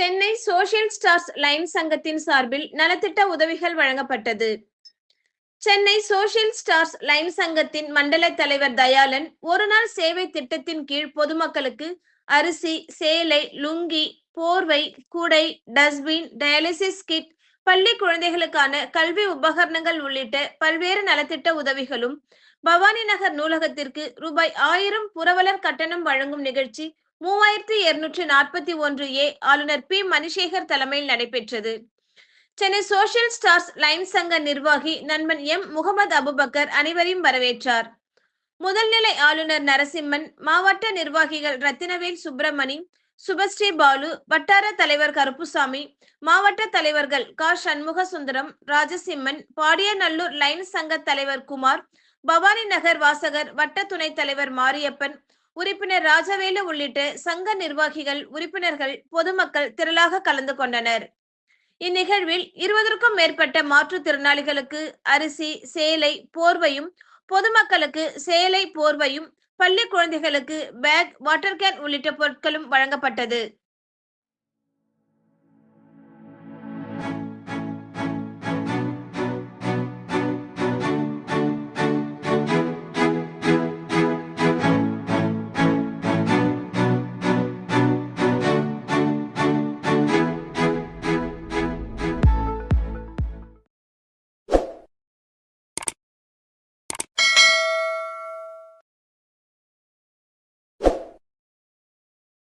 Chennai social stars line சங்கத்தின் சார்பில் நலத்திட்ட உதவிகள் வழங்கப்பட்டது. சென்னை சோஷியல் ஸ்டார்ஸ் லைன் சங்கத்தின் மண்டல தலைவர் தயாளன் ஒரு நாள் சேவை திட்டத்தின் கீழ் பொதுமக்களுக்கு அரிசி சேலை லுங்கி போர்வை கூடை டஸ்ட்பின் டயாலிசிஸ் கிட் பள்ளி குழந்தைகளுக்கான கல்வி உபகரணங்கள் உள்ளிட்ட பல்வேறு நலத்திட்ட உதவிகளும் பவானி நகர் நூலகத்திற்கு ரூபாய் ஆயிரம் புரவலர் கட்டணம் வழங்கும் நிகழ்ச்சி மூவாயிரத்தி இருநூற்றி நாற்பத்தி ஒன்று ஏ ஆளுநர் பி மணிசேகர் தலைமையில் நடைபெற்றது. சென்னை சோஷியல் ஸ்டார்ஸ் லைன் சங்க நிர்வாகி நண்பன் எம் முகமது அபுபக்கர் அனைவரையும் வரவேற்றார். முதல்நிலை ஆளுநர் நரசிம்மன் மாவட்ட நிர்வாகிகள் ரத்தினவேல் சுப்பிரமணி சுபஸ்ரீ பாலு வட்டார தலைவர் கருப்புசாமி மாவட்ட தலைவர்கள் க. சண்முக சுந்தரம் ராஜசிம்மன் பாடியநல்லூர் லைன் சங்க தலைவர் குமார் பவானி நகர் வாசகர் வட்ட துணைத் தலைவர் மாரியப்பன் உறுப்பினர் ராஜவேலு உள்ளிட்ட சங்க நிர்வாகிகள் உறுப்பினர்கள் பொதுமக்கள் திரளாக கலந்து கொண்டனர். இந்நிகழ்வில் இருபதற்கும் மேற்பட்ட மாற்றுத்திறனாளிகளுக்கு அரிசி சேலை போர்வையும் பொதுமக்களுக்கு சேலை போர்வையும் பள்ளி குழந்தைகளுக்கு பேக் வாட்டர் கேன் உள்ளிட்ட பொருட்களும் வழங்கப்பட்டது.